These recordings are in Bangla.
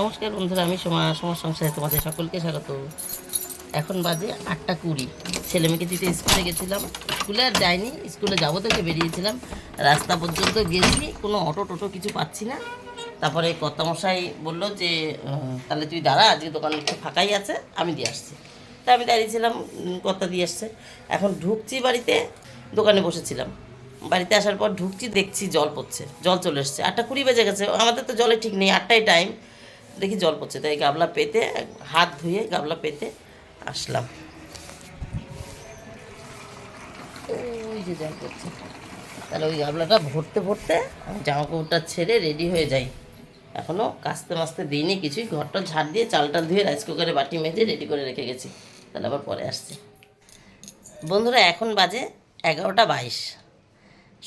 নমস্কার বন্ধুরা, আমি সোমা, সোমার সংসারে তোমাদের সকলকে স্বাগত। এখন বাজে আটটা কুড়ি। ছেলে মেয়েকে দিতে স্কুলে গেছিলাম, স্কুলে আর যাইনি, স্কুলে যাব থেকে বেরিয়েছিলাম। রাস্তা পর্যন্ত গেছি, কোনো অটো টোটো কিছু পাচ্ছি না। তারপরে কর্তামশাই বলল যে তাহলে তুই দাঁড়া, আজকে দোকান ফাঁকাই আছে, আমি দিয়ে আসছি। তা আমি দাঁড়িয়েছিলাম কর্তা দিয়ে আসছে। এখন ঢুকছি বাড়িতে, দোকানে বসেছিলাম। বাড়িতে আসার পর ঢুকছি, দেখছি জল পড়ছে, জল চলে এসছে। আটটা কুড়ি বেজে গেছে, আমাদের তো জলে ঠিক নেই, আটটাই টাইম দেখি জল পড়ছে, তাই গাবলা পেতে, হাত ধুয়ে গাবলা পেতে আসলাম। ওই যে জল পড়ছে। তাহলে ওই গাবলাটা ভরতে ভরতে আমি জামা কাপড়টা ছেড়ে রেডি হয়ে যাই। এখনও কাস্তে মাস্তে দিইনি কিছুই, ঘরটা ঝাড় দিয়ে চালটা ধুয়ে রাইস কুকারে বাটি মেজে রেডি করে রেখে গেছি। তাহলে আবার পরে আসছি। বন্ধুরা, এখন বাজে এগারোটা বাইশ।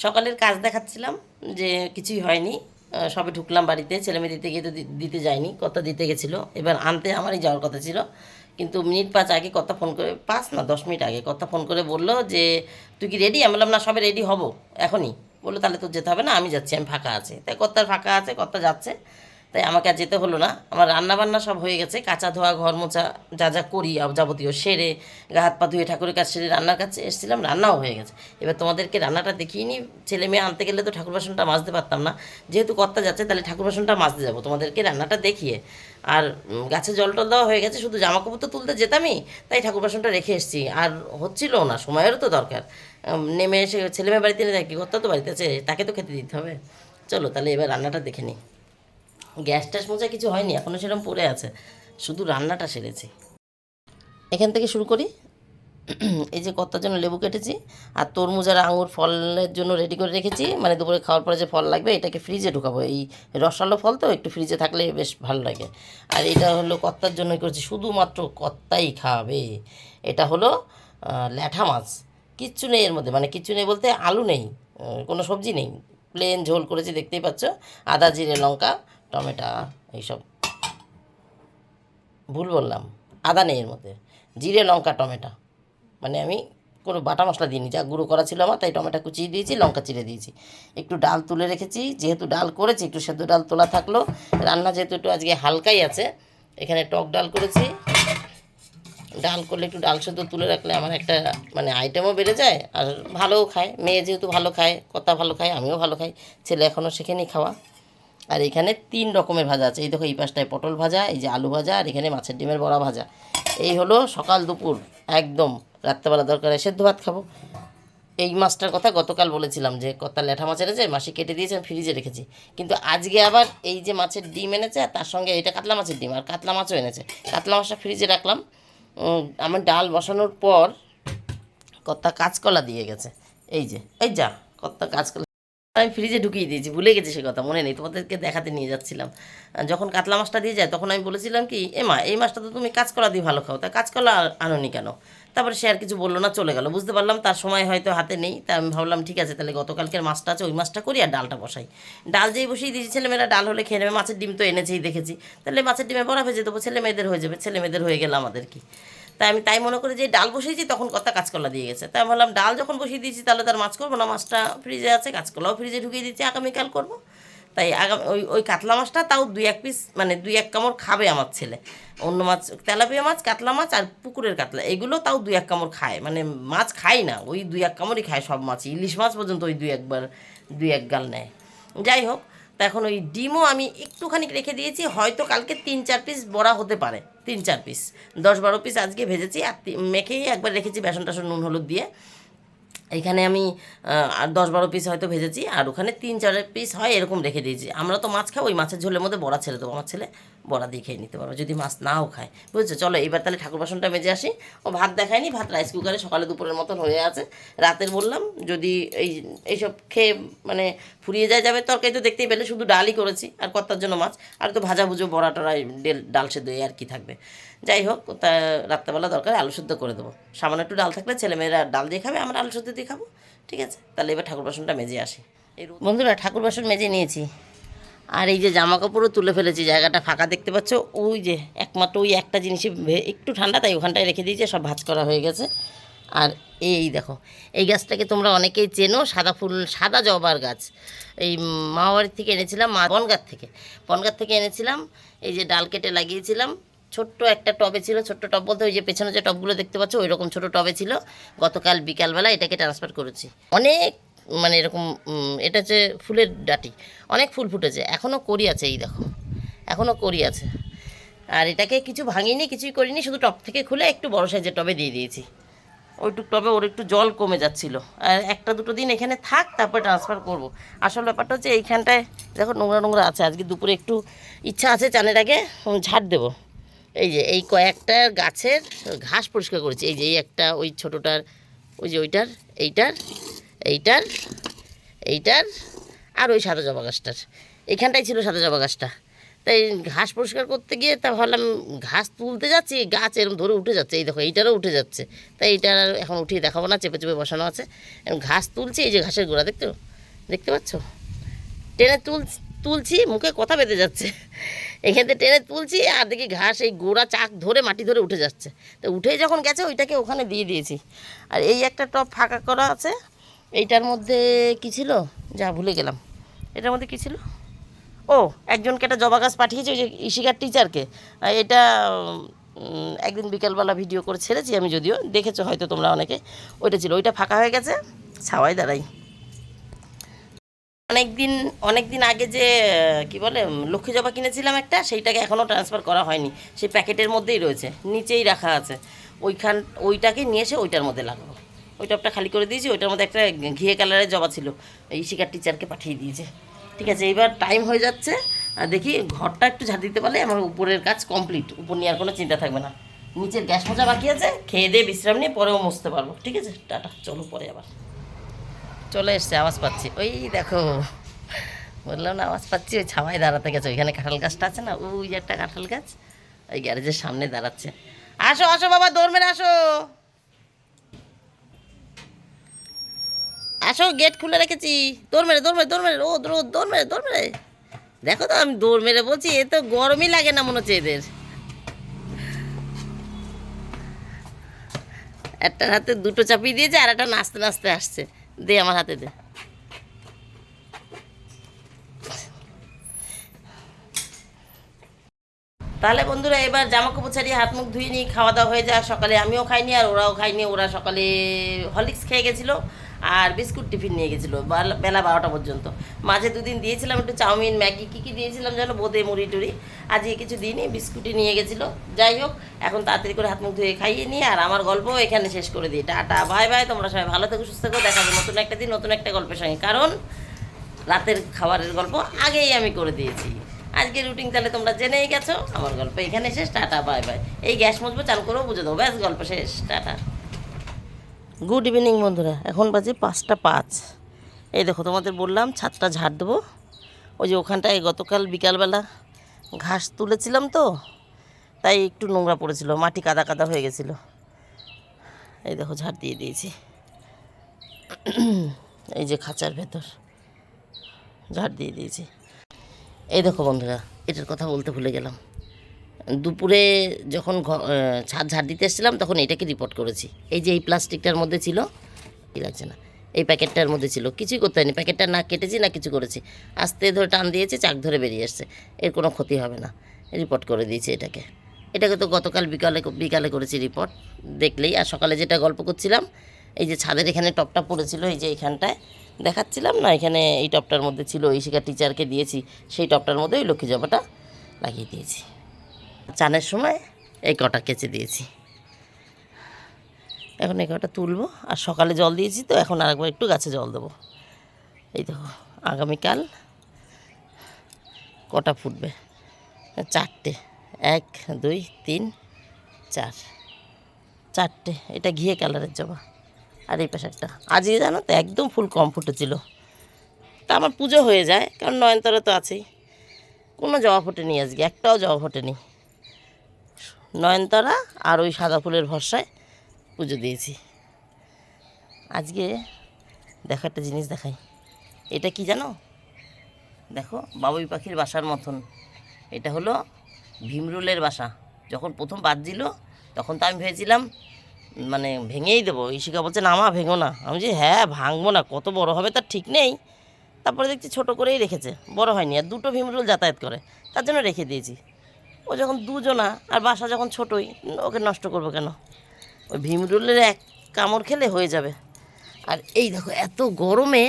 সকালের কাজ দেখাচ্ছিলাম যে কিছুই হয়নি। সবে ঢুকলাম বাড়িতে, ছেলে মেয়ে দিতে গিয়ে তো দিতে যায়নি কত দিতে গেছিল। এবার আনতে আমারই যাওয়ার কথা ছিল। কিন্তু মিনিট পাঁচ আগে কথা ফোন করে, পাঁচ না দশ মিনিট আগে কথা ফোন করে বলল যে, তুই কি রেডি আমি বললাম, না, সবে রেডি হব, এখনই। বলল, তাহলে তোর যেতে হবে না, আমি যাচ্ছি, আমি ফাঁকা আছে। তাই কর্তার ফাঁকা আছে, কর্তা যাচ্ছে। তাই আমাকে আর যেতে হলো না। আমার রান্না বান্না সব হয়ে গেছে। কাঁচা ধোয়া, ঘর মোছা, যা যা করি যাবতীয় সেরে, গা হাত পা ধুয়ে ঠাকুরের কাছে সেরে রান্নার কাছে এসেছিলাম, রান্নাও হয়ে গেছে। এবার তোমাদেরকে রান্নাটা দেখিয়ে নিই। ছেলে মেয়ে আনতে গেলে তো ঠাকুর বাসনটা মাজতে পারতাম না। যেহেতু কর্তা যাচ্ছে, তাহলে ঠাকুর বাসনটা মাজতে যাব। তোমাদেরকে রান্নাটা দেখিয়ে। আর গাছে জল টল দেওয়া হয়ে গেছে, শুধু জামা কাপড় তো তুলতে যেতামই, তাই ঠাকুর বাসনটা রেখে এসেছি। আর হচ্ছিলও না, সময়েরও তো দরকার। নেমে এসে ছেলে মেয়ে বাড়িতে নেই কি কর্তা তো বাড়িতে আছে, তাকে তো খেতে দিতে হবে। চলো তাহলে এবার রান্নাটা দেখে নিই। গ্যাস ট্যাস মোছা কিছু হয়নি এখনও সেরকম পড়ে আছে। শুধু রান্নাটা সেরেছি। এখান থেকে শুরু করি। এই যে কত্তার জন্য লেবু কেটেছি, আর তরমুজ আর আঙুর ফলের জন্য রেডি করে রেখেছি। মানে দুপুরে খাওয়ার পরে যে ফল লাগবে, এটাকে ফ্রিজে ঢুকাবো। এই রসালো ফল তো, একটু ফ্রিজে থাকলে বেশ ভালো লাগে। আর এটা হলো কত্তার জন্য করেছি, শুধুমাত্র কত্তাই খাবে? এটা হলো ল্যাঠা মাছ। কিচ্ছু নেই এর মধ্যে মানে কিচ্ছু নেই বলতে আলু নেই, কোনো সবজি নেই। প্লেন ঝোল করেছি, দেখতেই পাচ্ছ। আদা, জিরে, লঙ্কা টমেটো, এইসব। ভুল বললাম। আদা নেই এর মধ্যে। জিরে, লঙ্কা, টমেটো। মানে আমি কোনো বাটা মশলা দিইনি। যা গুঁড়ো করা ছিল আমার, তাই টমেটো কুচিয়ে দিয়েছি, লঙ্কা চিড়ে দিয়েছি। একটু ডাল তুলে রেখেছি। যেহেতু ডাল করেছি, একটু সেদ্ধ ডাল তোলা থাকল। রান্না যেহেতু একটু আজকে হালকাই আছে, এখানে টক ডাল করেছি। ডাল করলে একটু ডাল সেদ্ধ তুলে রাখলে আমার একটা মানে আইটেমও বেড়ে যায়, আর ভালোও খায়। মেয়ে যেহেতু ভালো খায় কথা ভালো খায়, আমিও ভালো খাই। ছেলে এখনও শেখেনি খাওয়া। আর এখানে তিন রকমের ভাজা আছে। এই দেখো এই পাশটায় পটল ভাজা, এই যে আলু ভাজা, আর এখানে মাছের ডিমের বড়া ভাজা। এই হলো সকাল দুপুর, একদম রাত্রেবেলা দরকার সেদ্ধ ভাত খাব। এই মাছটার কথা গতকাল বলেছিলাম যে কত ল্যাঠা মাছ এনেছে, মাসি কেটে দিয়েছে, আমি ফ্রিজে রেখেছি। কিন্তু আজকে আবার এই যে মাছের ডিম এনেছে, আর তার সঙ্গে এটা কাতলা মাছের ডিম, আর কাতলা মাছও এনেছে। কাতলা মাছটা ফ্রিজে রাখলাম। আমার ডাল বসানোর পর কত্তা কাঁচকলা দিয়ে গেছে। এই যে, এই যা কত্তা কাঁচকলা আমি ফ্রিজে ঢুকিয়ে দিয়েছি, ভুলে গেছি সে কথা, মনে নেই, তোমাদেরকে দেখাতে নিয়ে যাচ্ছিলাম। যখন কাতলা মাছটা দিয়ে যায়, তখন আমি বলেছিলাম কি, এ মা, এই মাছটা তো তুমি কাঁচকলা দিয়ে ভালো খাও। তা কাঁচকলা আনোনি কেন? তারপরে সে আর কিছু বলল না, চলে গেল। বুঝতে পারলাম তার সময় হয়তো হাতে নেই, তা আমি ভাবলাম, ঠিক আছে, তাহলে গতকালকের মাছটা আছে, ওই মাছটা করি আর ডালটা বসাই। ডাল যেই বসিয়ে দিয়েছি ছেলেমেয়েরা ডাল হলে খেয়ে নেবে, মাছের ডিম তো এনেছেই, দেখেছি। তাহলে মাছের ডিমে বড়া ভেজে দেবো ছেলে মেয়েদের হয়ে যাবে, ছেলে মেয়েদের হয়ে গেল আমাদের কি? তাই আমি তাই মনে করি যে ডাল বসিয়েছি, তখন কথা কাঁচকলা দিয়ে গেছে। তাই ভাবলাম, ডাল যখন বসিয়ে দিয়েছি, তাহলে তার মাছ করব না, মাছটা ফ্রিজে আছে, কাঁচকলাও ফ্রিজে ঢুকিয়ে দিচ্ছি আগামীকাল করব। তাই আগামী ওই ওই কাতলা মাছটা তাও দুই এক পিস মানে দুই এক কামড় খাবে আমার ছেলে। অন্য মাছ, তেলাপিয়া মাছ, কাতলা মাছ আর পুকুরের কাতলা, এগুলো তাও দুই এক কামড় খায়। মানে মাছ খায় না, ওই দুই এক কামড়ই খায় সব মাছ, ইলিশ মাছ পর্যন্ত ওই দুই একবার, দুই এক গাল নেয়। যাই হোক তা এখন ওই ডিমও আমি একটুখানি রেখে দিয়েছি, হয়তো কালকে তিন চার পিস বড়া হতে পারে, তিন চার পিস দশ বারো পিস আজকে ভেজেছি, আর মেখেই একবার রেখেছি বেসন টাসন নুন হলুদ দিয়ে। এখানে আমি আর দশ বারো পিস হয়তো ভেজেছি, আর ওখানে তিন চার পিস হয় এরকম রেখে দিয়েছি। আমরা তো মাছ খাব, ওই মাছের ঝোলের মধ্যে বড়া ছেলে দেবো, আমার ছেলে। বড়া দিয়ে খেয়ে নিতে পারবে। যদি মাছ নাও খায়। বুঝছ? চলো এবার তাহলে ঠাকুর বাসনটা মেজে আসি। ও ভাত দেখায়নি, ভাত রাইস কুকারে সকালে দুপুরের মতন হয়ে আছে। রাতের বললাম, যদি এই, এইসব খেয়ে মানে ফুরিয়ে যায় যাবে তরকারি তো দেখতেই পেলে, শুধু ডালই করেছি, আর কর্তার জন্য মাছ। আর তো ভাজা ভুজো বড়া টড়া ডেল সেদ্ধ আর কি থাকবে। যাই হোক, তা রাত্রেবেলা দরকার, আলু সেদ্ধ করে দেবো। সামান্য একটু ডাল থাকলে ছেলেমেয়েরা ডাল দিয়ে খাবে, আমরা আলু সেদ্ধ দিয়ে খাব। ঠিক আছে? তাহলে এবার ঠাকুর বাসনটা মেজে আসি। বন্ধুরা, ঠাকুর বাসন মেজে নিয়েছি। আর এই যে জামা কাপড়ও তুলে ফেলেছি, জায়গাটা ফাঁকা দেখতে পাচ্ছ। ওই যে একমাত্র ওই একটা জিনিসই একটু ঠান্ডা, তাই ওখানটায় রেখে দিয়েছে, সব ভাজ করা হয়ে গেছে। আর এই দেখো, এই গাছটাকে তোমরা অনেকেই চেনো, সাদা ফুল, সাদা জবার গাছ। এই মামাবাড়ির থেকে এনেছিলাম, মা বনগার থেকে। বনগার থেকে এনেছিলাম, এই যে ডাল কেটে লাগিয়েছিলাম। ছোট্ট একটা টবে ছিল, ছোট্ট টব বলতে ওই যে পেছনে যে টবগুলো দেখতে পাচ্ছ ওই রকম ছোটো টবে ছিল। গতকাল বিকালবেলা এটাকে ট্রান্সফার করেছি। অনেক মানে এরকম এটা হচ্ছে ফুলের ডাটি, অনেক ফুল ফুটেছে এখনও করি আছে এই দেখো এখনও করি আছে। আর এটাকে কিছু ভাঙিনি, কিছুই করিনি, শুধু টব থেকে খুলে একটু বড় সাইজের টবে দিয়ে দিয়েছি। ওইটুক টবে ওর একটু জল কমে যাচ্ছিল। আর একটা দুটো দিন এখানে থাক, তারপরে ট্রান্সফার করব। আসল ব্যাপারটা হচ্ছে এইখানটায় দেখো নোংরা নোংরা আছে, আজকে দুপুরে একটু ইচ্ছা আছে চানের আগে ঝাড় দেবো। এই যে, এই কয়েকটা গাছের ঘাস পরিষ্কার করেছি, এই যে, এই একটা, ওই ছোটোটার, ওই যে ওইটার, এইটার এইটার এইটার, আর ওই সাদা জবা গাছটার। এইখানটাই ছিল সাদা জবা গাছটা। তাই ঘাস পরিষ্কার করতে গিয়ে তা ভাবলাম, ঘাস তুলতে যাচ্ছি, গাছ এরকম ধরে উঠে যাচ্ছে। এই দেখো, এইটারও উঠে যাচ্ছে। তাই এইটার আর এখন উঠিয়ে দেখাবো না, চেপে চেপে বসানো আছে। ঘাস তুলছি, এই যে ঘাসের গোড়া, দেখতে দেখতে পাচ্ছ? টেনে তুল তুলছি, মুখে কথা বেঁধে যাচ্ছে। এখান থেকে টেনে তুলছি, আর দেখি ঘাস এই গোড়া চাক ধরে মাটি ধরে উঠে যাচ্ছে। তো উঠেই যখন গেছে, ওইটাকে ওখানে দিয়ে দিয়েছি। আর এই একটা টপ ফাঁকা করা আছে এইটার মধ্যে কি ছিল? যা ভুলে গেলাম। এটার মধ্যে কি ছিল? ও, একজনকে একটা জবা গাছ পাঠিয়েছে, ওই যে ইশিকার টিচারকে এটা একদিন বিকেলবেলা ভিডিও করে ছেড়েছি আমি যদিও। দেখেছ হয়তো তোমরা অনেকে। ওইটা ছিল। ওইটা ফাঁকা হয়ে গেছে। ছাওয়াই দাঁড়াই। অনেক দিন অনেক দিন আগে যে, কি বলে লক্ষ্মী জবা কিনেছিলাম একটা, সেইটাকে এখনও ট্রান্সফার করা হয়নি। সেই প্যাকেটের মধ্যেই রয়েছে। নিচেই রাখা আছে। ওইখান, ওইটাকে নিয়ে এসে ওইটার মধ্যে লাগাবো। ওই টপটা খালি করে দিয়েছি, ওইটার মধ্যে একটা ঘিয়ে কালারের জবা ছিল। এই শিকার টিচারকে পাঠিয়ে দিয়েছে। ঠিক আছে, এইবার টাইম হয়ে যাচ্ছে, আর দেখি ঘরটা একটু ঝাড় দিতে পারলে আমার উপরের কাজ কমপ্লিট উপর নিয়ে আর কোনো চিন্তা থাকবে না। নিচের গ্যাস মোজা বাকি আছে, খেয়ে দিয়ে বিশ্রাম নিয়ে পরেও মুছতে পারব। ঠিক আছে, টাটা, চলো পরে আবার। চলে এসছে, আওয়াজ পাচ্ছি। ওই দেখো, বললাম না, আওয়াজ পাচ্ছি, ওই ছাওয়ায় দাঁড়াতে গেছে। ওইখানে কাঁঠাল গাছটা আছে না, ওই একটা কাঁঠাল গাছ, ওই গ্যারেজের সামনে দাঁড়াচ্ছে। আসো আসো বাবা, দৌড় মেরে আসো। আসো গেট খুলে রেখেছি। দৌড় মেরে দৌড় মেরে দৌড় মেরে ও দৌড় দৌড় মেরে দৌড় মেরে। দেখো তো, আমি দৌড় মেরে বলছি, এ তো গরমই লাগে না মনে হচ্ছে এদের। একটার হাতে দুটো চাপিয়ে দিয়েছে, আর একটা নাচতে নাচতে আসছে। দে আমার হাতে দে। তাহলে বন্ধুরা এবার জামা কাপড় ছাড়িয়ে হাত মুখ ধুয়ে নিই খাওয়া দাওয়া হয়ে যায় সকালে আমিও খাইনি আর ওরাও খাইনি, ওরা সকালে হরলিক্স খেয়ে গেছিল আর বিস্কুট টিফিন নিয়ে গেছিল বেলা- বারোটা পর্যন্ত। মাঝে দুদিন দিয়েছিলাম একটু চাউমিন, ম্যাগি, কী কী দিয়েছিলাম যেন বোঁদে, মুড়ি টুড়ি। আজকে কিছু দিইনি, বিস্কুটই নিয়ে গেছিল। যাই হোক, এখন তাড়াতাড়ি করে হাত মুখ ধুয়ে খাইয়ে নিয়ে আর আমার গল্প এখানে শেষ করে দিই। টাটা, বাই বাই, তোমরা সবাই ভালো থেকো, সুস্থ থেকো। দেখা হবে নতুন একটা দিন, নতুন একটা গল্পের সঙ্গে। কারণ রাতের খাবারের গল্প আগেই আমি করে দিয়েছি। আজকে রুটিন তাহলে তোমরা জেনেই গেছো। আমার গল্প এখানে শেষ, টাটা, বাই বাই। এই গ্যাস মুছবো চান করেও বুঝে দেবো। ব্যাস, গল্প শেষ, টাটা। গুড ইভিনিং বন্ধুরা। এখন বাজে পাঁচটা পাঁচ। এই দেখো, তোমাদের বললাম ছাদটা ঝাড় দেবো। ওই যে ওখানটায় গতকাল বিকালবেলা ঘাস তুলেছিলাম তো, তাই একটু নোংরা পড়েছিল, মাটি কাদা কাদা হয়ে গেছিল। এই দেখো, ঝাড় দিয়ে দিয়েছি। এই যে খাঁচার ভেতর, ঝাড় দিয়ে দিয়েছি। এই দেখো বন্ধুরা, এটার কথা বলতে ভুলে গেলাম। দুপুরে যখন ছাদ ঝাড় দিতে এসেছিলাম, তখন এটাকে রিপোর্ট করেছি। এই যে এই প্লাস্টিকটার মধ্যে ছিল কি লাগছে না, এই প্যাকেটটার মধ্যে ছিল। কিছুই করতে হয়নি প্যাকেটটা না কেটেছি, না কিছু করেছি। আস্তে ধরে টান দিয়েছি, চাক ধরে বেরিয়ে এসছে এর কোনো ক্ষতি হবে না রিপোর্ট করে দিয়েছি এটাকে। এটাকে তো গতকাল বিকালে বিকালে করেছি রিপোর্ট দেখলেই। আর সকালে যেটা গল্প করছিলাম এই যে ছাদের এখানে টপটা পড়েছিল, এই যে এইখানটায় দেখাচ্ছিলাম না, এখানে এই টপটার মধ্যে ছিল শিক্ষা টিচারকে দিয়েছি, সেই টপটার মধ্যে ওই লক্ষ্মী জবাটা লাগিয়ে দিয়েছি। চানের সময় এই কটা কেচে দিয়েছি। এখন এই কটা তুলবো, আর সকালে জল দিয়েছি তো, এখন আরেকবার একটু গাছে জল দেবো। এই দেখো, আগামীকাল কটা ফুটবে? চারটে, এক, দুই, তিন, চার। চারটে, এটা ঘিয়ে কালারের জবা। আর এই পাশেরটা আজকে জানো তো একদম ফুল কম ফুটেছিল তা আমার পুজো হয়ে যায়, কারণ নয়নতারা তো আছেই। কোনো জবা ফোটেনি আজকে, একটাও জবা ফোটেনি। নয়নতারা আর ওই সাদা ফুলের ভরসায় পুজো দিয়েছি। আজকে দেখো একটা জিনিস দেখাই। এটা কি জানো? দেখো, বাবুই পাখির বাসার মতন। এটা হলো ভীমরুলের বাসা। যখন প্রথম বাজছিল, তখন তো আমি ভেবেছিলাম মানে ভেঙেই দেবো। ইশিকা বলছে, না মা, ভেঙো না। আমি যে হ্যাঁ ভাঙবো না, কত বড় হবে তার ঠিক নেই। তারপরে দেখছি ছোট করেই রেখেছে, বড় হয়নি, আর দুটো ভীমরুল যাতায়াত করে, তার জন্য রেখে দিয়েছি। ও যখন দুজনা, আর বাসা যখন ছোটোই, ওকে নষ্ট করব কেন? ওই ভীমরুলের এক কামড় খেলে হয়ে যাবে। আর এই দেখো, এত গরমে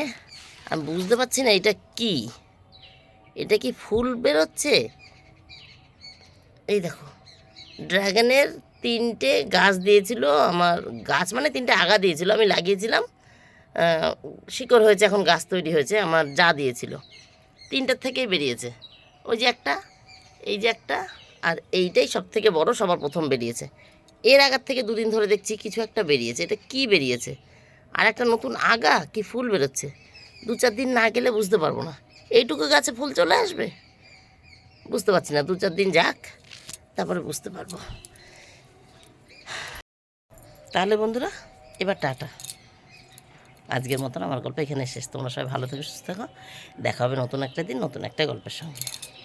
আমি বুঝতে পারছি না এটা কি। এটা কি ফুল বেরোচ্ছে? এই দেখো, ড্রাগনের তিনটে গাছ দিয়েছিল, আমার গাছ মানে তিনটে আগা দিয়েছিল, আমি লাগিয়েছিলাম। শিকড় হয়েছে, এখন গাছ তৈরি হয়েছে, আমার যা দিয়েছিল। তিনটার থেকেই বেরিয়েছে। ওই যে একটা, এই যে একটা, আর এইটাই সব থেকে বড়, সবার প্রথম বেরিয়েছে। এর আগার থেকে দুদিন ধরে দেখছি কিছু একটা বেরিয়েছে। এটা কি বেরিয়েছে? আর একটা নতুন আগা, কি ফুল বেরোচ্ছে? দু চার দিন না গেলে বুঝতে পারব না। এইটুকু গাছে ফুল চলে আসবে? বুঝতে পারছি না, দু চার দিন যাক, তারপরে বুঝতে পারব। তাহলে বন্ধুরা, এবার টাটা। আজকের মতন আমার গল্প এখানে শেষ। তোমরা সবাই ভালো থেকে, সুস্থ থাকো। দেখা হবে নতুন একটা দিন, নতুন একটা গল্পের সঙ্গে।